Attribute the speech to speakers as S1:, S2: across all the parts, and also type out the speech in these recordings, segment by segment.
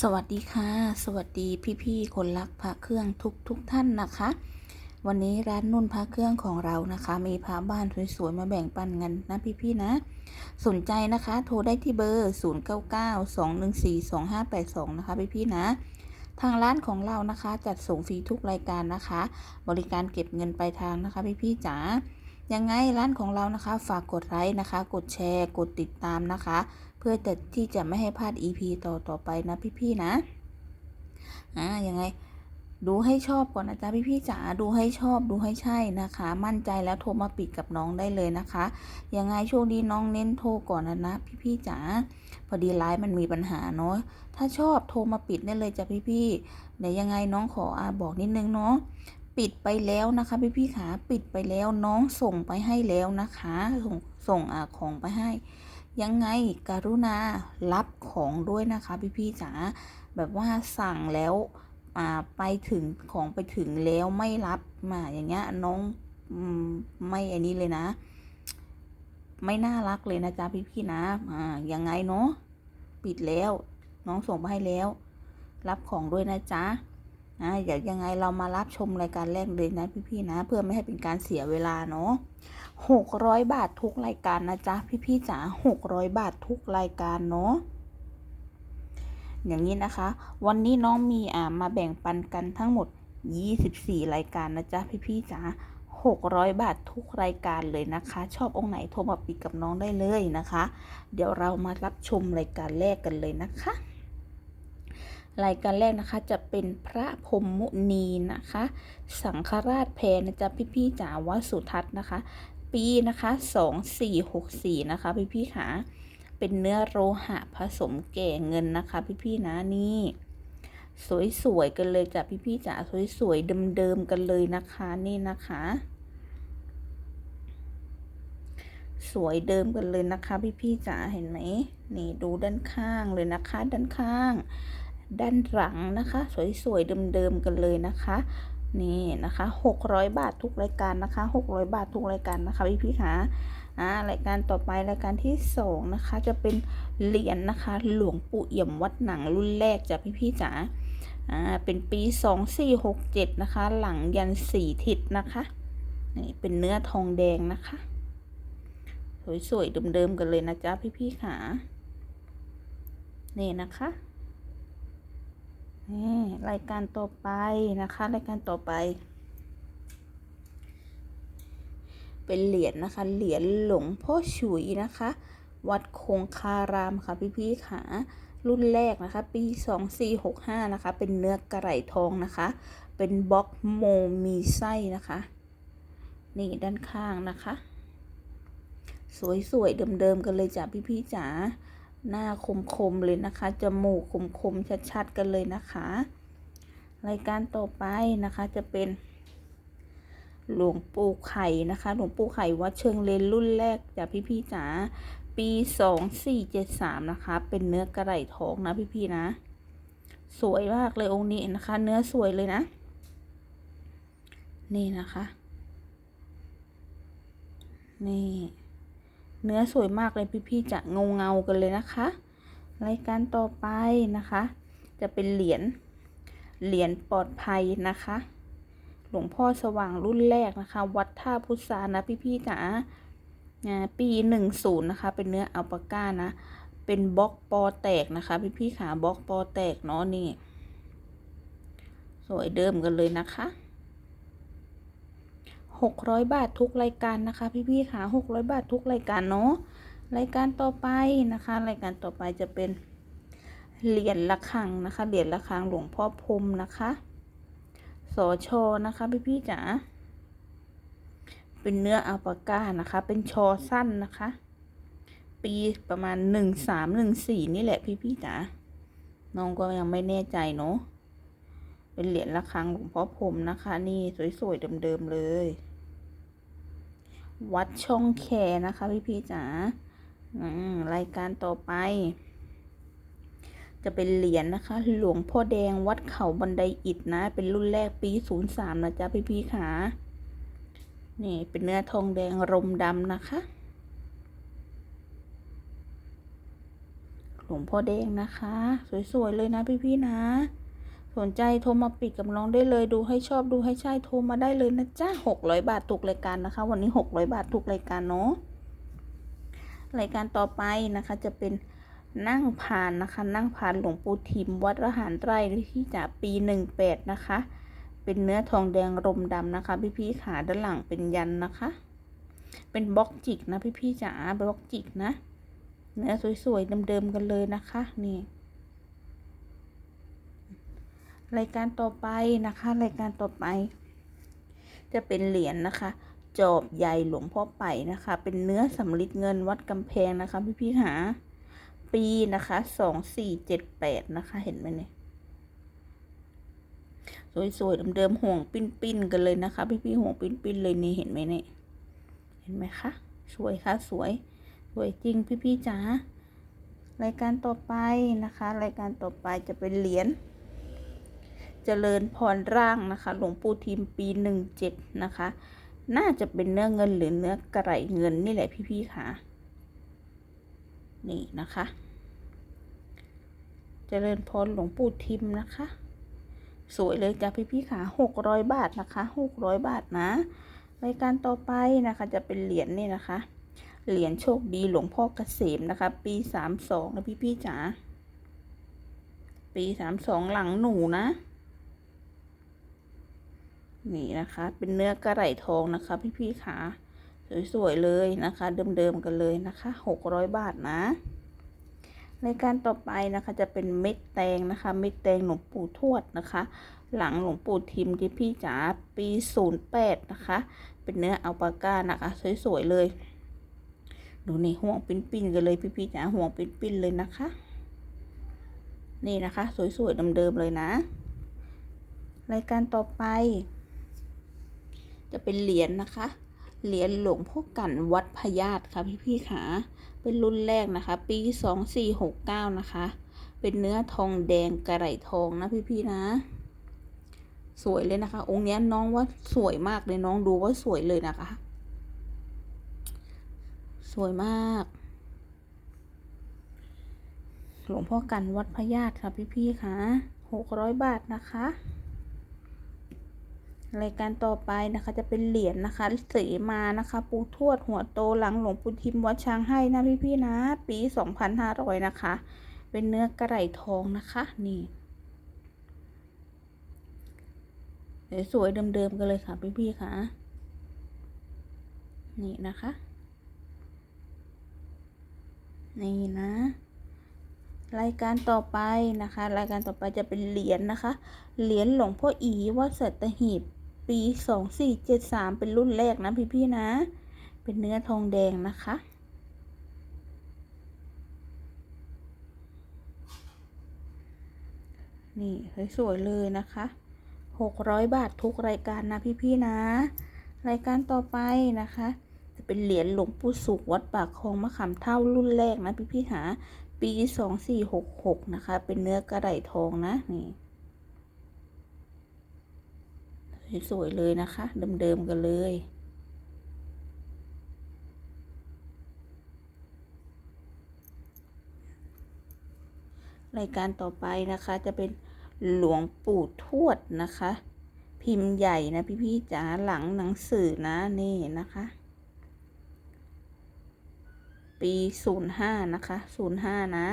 S1: สวัสดีค่ะ สวัสดีพี่ๆคนรักพระเครื่องทุกทุกๆท่านนะคะ วันนี้ร้านนุ่นพระเครื่องของเรานะคะ มีพระบ้านสวยๆมาแบ่งปันกันนะพี่ๆนะ สนใจนะคะ โทรได้ที่เบอร์ 0992142582 นะคะพี่ๆนะ ทางร้านของเรานะคะ จัดส่งฟรีทุกรายการนะคะ บริการเก็บเงินปลายทางนะคะพี่ๆจ๋า ยังไงร้านของเรานะคะ ฝากกดไลค์นะคะ กดแชร์ กดติดตามนะคะ เพื่อจะที่จะไม่ให้พลาด EP ต่อต่อไปนะพี่ๆนะอ่ายังไงดูให้ชอบก่อนนะจ๊ะพี่ๆจ๋าดูให้ชอบดูให้ใช่นะคะ มั่นใจแล้วโทรมาปิดกับน้องได้เลยนะคะยังไงโช่วงนี้น้องเน้นโทรก่อนนะนะพี่ๆจ๋าพอดีไลฟ์มันมีปัญหาเนาะถ้าชอบโทรมาปิดได้เลยจ้ะพี่ๆเดี๋ยวยังไงน้องขออาบอกนิดนึงเนาะ ปิดไปแล้วนะคะ พี่ๆขาปิดไปแล้วน้องส่งไปให้แล้วนะคะ ส่งส่งอาของไปให้ ยังไงกรุณารับของด้วยนะคะ พี่ๆจ๋าแบบว่าสั่งแล้วอ่าไปถึงของไปถึงแล้วไม่รับมาอย่างเงี้ยน้องอืมไม่อันนี้เลยนะ ไม่น่ารักเลยนะจ๊ะพี่ๆนะอ่ายังไงเนาะปิดแล้ว น้องส่งไปให้แล้ว รับของด้วยนะจ๊ะ นะเดี๋ยวยังไงเรามารับชมรายการแรกเลยนะพี่ๆนะ เพื่อไม่ให้เป็นการเสียเวลาเนาะหกร้อยบาททุกรายการนะจ๊ะพี่ๆจ๋าหกร้อยบาททุกรายการเนาะอย่างนี้นะคะ วันนี้น้องมีอ่ามาแบ่งปันกันทั้งหมด 24 รายการนะจ๊ะพี่ๆจ๋า600 บาททุกรายการเลยนะคะ ชอบองค์ไหนโทรมาปิดกับน้องได้เลยนะคะ เดี๋ยวเรามารับชมรายการแรกกันเลยนะคะ รายการแรกนะคะจะเป็นพระพรมมุนีนะคะ สังฆราชแพรนะจ๊ะพี่ๆจ๋าวัดสุทัศน์นะคะ ปีนะคะ2464นะคะพี่ๆขาเป็นเนื้อโลหะผสมแก่เงินนะคะ พี่ๆนะนี่สวยๆกันเลยจ้ะพี่ๆจ๋าสวยๆเดิมๆกันเลยนะคะนี่นะคะ สวยเดิมกันเลยนะคะ พี่ๆจ๋าเห็นไหมนี่ดูด้านข้างเลยนะคะ ด้านข้าง ด้านหลังนะคะ สวยๆเดิมๆกันเลยนะคะ นี่นะคะ 600 บาททุกรายการนะคะ 600 บาททุกรายการนะคะพี่พี่ๆคะอ่ารายการต่อไปรายการที่สองนะคะ จะเป็นเหรียญนะคะ หลวงปู่เอี่ยมวัดหนังรุ่นแรกจ้ะพี่พี่จ๋าอ่าเป็นปี 2467 นะคะ หลังยันสี่ทิศนะคะนี่เป็นเนื้อทองแดงนะคะ สวยๆเดิมๆกันเลยนะจ๊ะพี่พี่ๆค่ะนี่นะคะ นี่รายการต่อไปนะคะ รายการต่อไป เป็นเหรียญนะคะ เหรียญหลวงพ่อฉุยนะคะ วัดคงคารามค่ะพี่ๆค่ะรุ่นแรกนะคะ ปี 2465 นะคะ เป็นเนื้อกระไหลทองนะคะ เป็นบล็อกโมมีไส้นะคะ นี่ด้านข้างนะคะ สวยๆ เดิมๆ กันเลยจ้ะพี่ๆจ๋า หน้าคมๆเลยนะคะ จมูกคมๆชัดๆกันเลยนะคะ รายการต่อไปนะคะจะเป็นหลวงปู่ไข่นะคะ หลวงปู่ไข่วัดเชิงเลนรุ่นแรกจากพี่ๆจ๋าปีสองสี่เจ็ดสามนะคะ เป็นเนื้อกระไหล่ทองนะพี่ๆนะ สวยมากเลยองค์นี้นะคะ เนื้อสวยเลยนะ นี่นะคะ นี่ เนื้อสวยมากเลยพี่ๆจะเงาเงากันเลยนะคะ รายการต่อไปนะคะ จะเป็นเหรียญเหรียญปลอดภัยนะคะ หลวงพ่อสว่างรุ่นแรกนะคะ วัดท่าพุทรานะพี่ๆจ๋าปีหนึ่งศูนย์นะคะ เป็นเนื้ออัลปาก้านะ เป็นบล็อกปอแตกนะคะ พี่ๆขาบล็อกปอแตกเนาะนี่ สวยเดิมกันเลยนะคะ หกร้อยบาททุกรายการนะคะพี่ๆค่ะหกร้อยบาททุกรายการเนาะรายการต่อไปนะคะ รายการต่อไปจะเป็นเหรียญระฆังนะคะเหรียญระฆังหลวงพ่อพรมนะคะสอชอนะคะพี่ๆจ๋าเป็นเนื้ออัลปาก้านะคะ เป็นชอสั้นนะคะ ปีประมาณหนึ่งสามหนึ่งสี่นี่แหละพี่ๆจ๋าน้องก็ยังไม่แน่ใจเนาะเป็นเหรียญระฆังหลวงพ่อพรมนะคะ นี่สวยๆเดิมๆเลย วัดช่องแคนะคะ พี่พี่จ๋ารายการต่อไป จะเป็นเหรียญนะคะ หลวงพ่อแดงวัดเขาบันไดอิฐนะ เป็นรุ่นแรกปีศูนย์สามนะจ๊ะพี่พี่ขานี่เป็นเนื้อทองแดงรมดำนะคะ หลวงพ่อแดงนะคะ สวยๆเลยนะพี่ๆนะ สนใจโทรมาปิดกับน้องได้เลยดูให้ชอบดูให้ใช่โทรมาได้เลยนะจ๊ะหกร้อยบาทถูกรายการนะคะ วันนี้หกร้อยบาทถูกรายการเนาะรายการต่อไปนะคะจะเป็นนั่งผ่านนะคะ นั่งผ่านหลวงปู่ทิม วัดระหารไร่ที่จะปีหนึ่งแปดนะคะ เป็นเนื้อทองแดงรมดำนะคะ พี่ๆขาด้านหลังเป็นยันนะคะ เป็นบล็อกจิกนะพี่ๆจ๋าบล็อกจิกนะเนื้อสวยๆเดิมๆกันเลยนะคะ นี่ รายการต่อไปนะคะ รายการต่อไป จะเป็นเหรียญนะคะ จอบใหญ่หลวงพ่อไป่นะคะ เป็นเนื้อสำริดเงินวัดกำแพงนะคะ พี่ๆหา ปีนะคะสองสี่เจ็ดแปดนะคะ เห็นไหมเนี่ยสวยๆเดิมๆห่วงปิ้นๆกันเลยนะคะ พี่ๆห่วงปิ้นๆเลยนี่เห็นไหมเนี่ยเห็นไหมคะสวยค่ะสวย สวยจริงพี่ๆจ๋ารายการต่อไปนะคะ รายการต่อไปจะเป็นเหรียญ เจริญพรร่างนะคะ หลวงปู่ทิมปีหนึ่งเจ็ดนะคะ น่าจะเป็นเนื้อเงินหรือเนื้อกระไรเงินนี่แหละพี่ๆค่ะ นี่นะคะ เจริญพรหลวงปู่ทิมนะคะ สวยเลยจ้ะพี่ๆค่ะหกร้อยบาทนะคะหกร้อยบาทนะรายการต่อไปนะคะจะเป็นเหรียญนี่นะคะ เหรียญโชคดีหลวงพ่อเกษมนะคะ ปีสามสองนะพี่ๆจ๋าปีสามสองหลังหนูนะ นี่นะคะ เป็นเนื้อกระไหลทองนะคะ พี่ๆขาสวยๆเลยนะคะ เดิมๆกันเลยนะคะหกร้อยบาทนะรายการต่อไปนะคะจะเป็นเม็ดแตงนะคะ เม็ดแตงหลวงปู่ทวดนะคะ หลังหลวงปู่ทิมที่พี่จ๋าปีศูนย์แปดนะคะ เป็นเนื้ออัลปาก้านะคะ สวยๆเลยดูนี่ห่วงปิ้นๆกันเลยพี่ๆจ๋าห่วงปิ้นๆเลยนะคะ นี่นะคะ สวยๆเดิมๆเลยนะ รายการต่อไป จะเป็นเหรียญนะคะ เหรียญหลวงพ่อกันวัดพญาตค่ะพี่ๆค่ะเป็นรุ่นแรกนะคะ ปีสองสี่หกเก้านะคะ เป็นเนื้อทองแดงกระไหลทองนะพี่ๆนะสวยเลยนะคะ องค์นี้น้องว่าสวยมากเลยน้องดูว่าสวยเลยนะคะ สวยมาก หลวงพ่อกันวัดพญาตค่ะพี่ๆค่ะหกร้อยบาทนะคะ รายการต่อไปนะคะจะเป็นเหรียญนะคะเสมานะคะปูทวดหัวโตหลังหลวงปู่ทิมวัดช้างให้นะพี่ๆนะ ปีสองพันห้าร้อยนะคะ เป็นเนื้อกระไหลทองนะคะนี่สวยๆเดิมๆกันเลยค่ะพี่ๆค่ะ นี่นะคะ นี่นะรายการต่อไปนะคะ รายการต่อไปจะเป็นเหรียญนะคะ เหรียญหลวงพ่ออีวัดสัตหีบ ปีสองสี่เจ็ดสามเป็นรุ่นแรกนะพี่ๆนะ เป็นเนื้อทองแดงนะคะ นี่สวยๆเลยนะคะหกร้อยบาททุกรายการนะพี่ๆนะ รายการต่อไปนะคะ จะเป็นเหรียญหลวงปู่สุขวัดปากคลองมะขามเท่ารุ่นแรกนะพี่ๆหาปีสองสี่หกหกนะคะ เป็นเนื้อกระไดทองนะนี่ สวยๆเลยนะคะ เดิมๆกันเลย รายการต่อไปนะคะจะเป็นหลวงปู่ทวดนะคะ พิมพ์ใหญ่นะพี่ๆจ๋าหลังหนังสือนะนี่นะคะ ปีศูนย์ห้านะคะศูนย์ห้านะ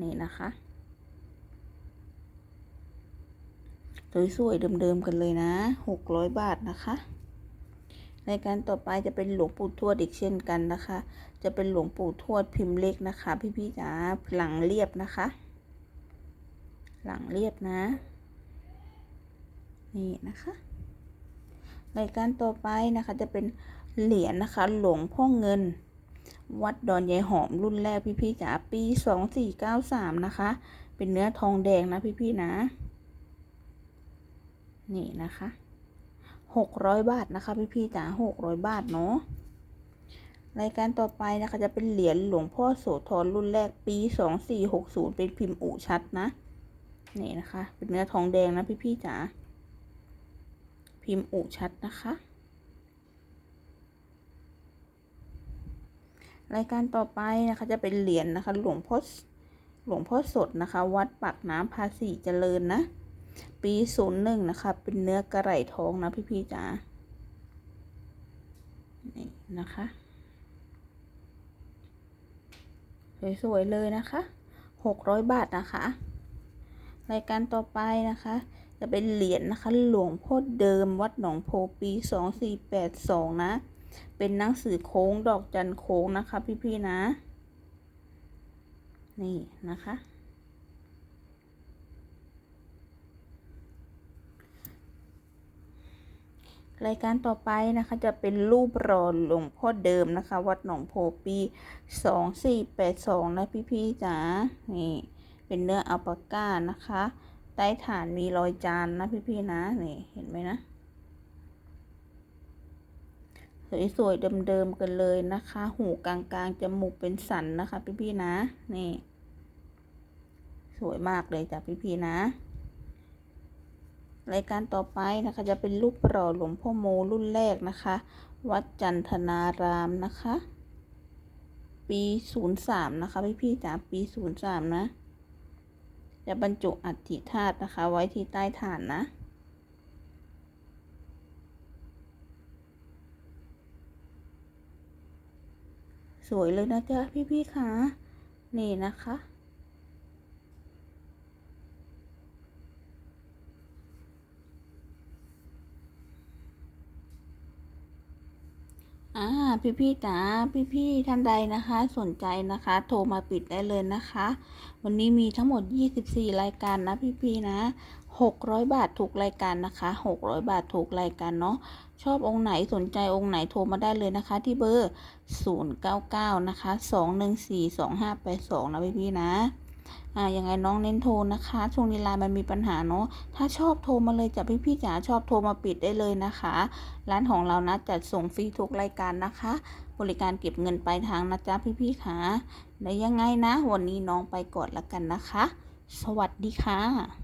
S1: นี่นะคะ สวยๆเดิมๆกันเลยนะหกร้อยบาทนะคะรายการต่อไปจะเป็นหลวงปู่ทวดอีกเช่นกันนะคะ จะเป็นหลวงปู่ทวดพิมพ์เล็กนะคะ พี่ๆจ๋าหลังเรียบนะคะ หลังเรียบนะ นี่นะคะรายการต่อไปนะคะจะเป็นเหรียญนะคะ หลวงพ่อเงิน วัดดอนยายหอมรุ่นแรกพี่ๆจ๋าปีสองสี่เก้าสามนะคะ เป็นเนื้อทองแดงนะพี่ๆนะ นี่นะคะหกร้อยบาทนะคะ พี่ๆจ๋าหกร้อยบาทเนาะรายการต่อไปนะคะจะเป็นเหรียญหลวงพ่อโสธรรุ่นแรกปีสองสี่หกศูนย์เป็นพิมพ์อุชัดนะนี่นะคะ เป็นเนื้อทองแดงนะพี่ๆจ๋าพิมพ์อุชัดนะคะ รายการต่อไปนะคะจะเป็นเหรียญนะคะ หลวงพ่อหลวงพ่อสดนะคะ วัดปากน้ำภาษีเจริญนะ ปีศูนย์หนึ่งนะคะ เป็นเนื้อกระไหล่ทองนะพี่ๆจ๋า นี่นะคะ สวย ๆ เลยนะคะหกร้อยบาทนะคะ รายการต่อไปนะคะ จะเป็นเหรียญนะคะ หลวงพ่อเดิมวัดหนองโพปีสองสี่แปดสองนะ เป็นหนังสือโค้งดอกจันโค้งนะคะ พี่ ๆ นะ นี่นะคะ รายการต่อไปนะคะจะเป็นรูปรอหลวงพ่อเดิมนะคะ วัดหนองโพปีสองสี่แปดสองนะพี่ๆจ๋านี่เป็นเนื้ออัลปาก้านะคะ ใต้ฐานมีรอยจานนะพี่ๆนะนี่เห็นไหมนะสวยๆเดิมๆกันเลยนะคะ หูกลางๆจมูกเป็นสันนะคะ พี่ๆนะ นี่ สวยมากเลยจ้ะพี่ๆนะ รายการต่อไปนะคะจะเป็นรูปหล่อหลวงพ่อโมรุ่นแรกนะคะ วัดจันทนารามนะคะ ปีศูนย์สามนะคะพี่พี่จ๋าปีศูนย์สามนะ จะบรรจุอัฐิธาตุนะคะ ไว้ที่ใต้ฐานนะสวยเลยนะจ๊ะพี่พี่ๆค่ะ นี่นะคะ อ่าพี่พี่ๆจ๋าพี่พี่ๆท่านใดนะคะ สนใจนะคะ โทรมาปิดได้เลยนะคะ วันนี้มีทั้งหมด 24 รายการนะพี่พี่นะ 600 บาทถูกรายการนะคะ 600 บาทถูกรายการเนาะชอบองค์ไหนสนใจองค์ไหนโทรมาได้เลยนะคะ ที่เบอร์ 099 นะคะ 214 2582 นะพี่พี่ๆนะ อ่ายังไงน้องเน้นโทรนะคะช่วงนี้ไลน์มันมีปัญหาเนาะถ้าชอบโทรมาเลยจ้ะพี่พี่จ๋าชอบโทรมาปิดได้เลยนะคะ ร้านของเรานะจัดส่งฟรีทุกรายการนะคะ บริการเก็บเงินปลายทางนะจ๊ะพี่พี่ๆค่ะแล้วยังไงนะ วันนี้น้องไปก่อนละกันนะคะ สวัสดีค่ะ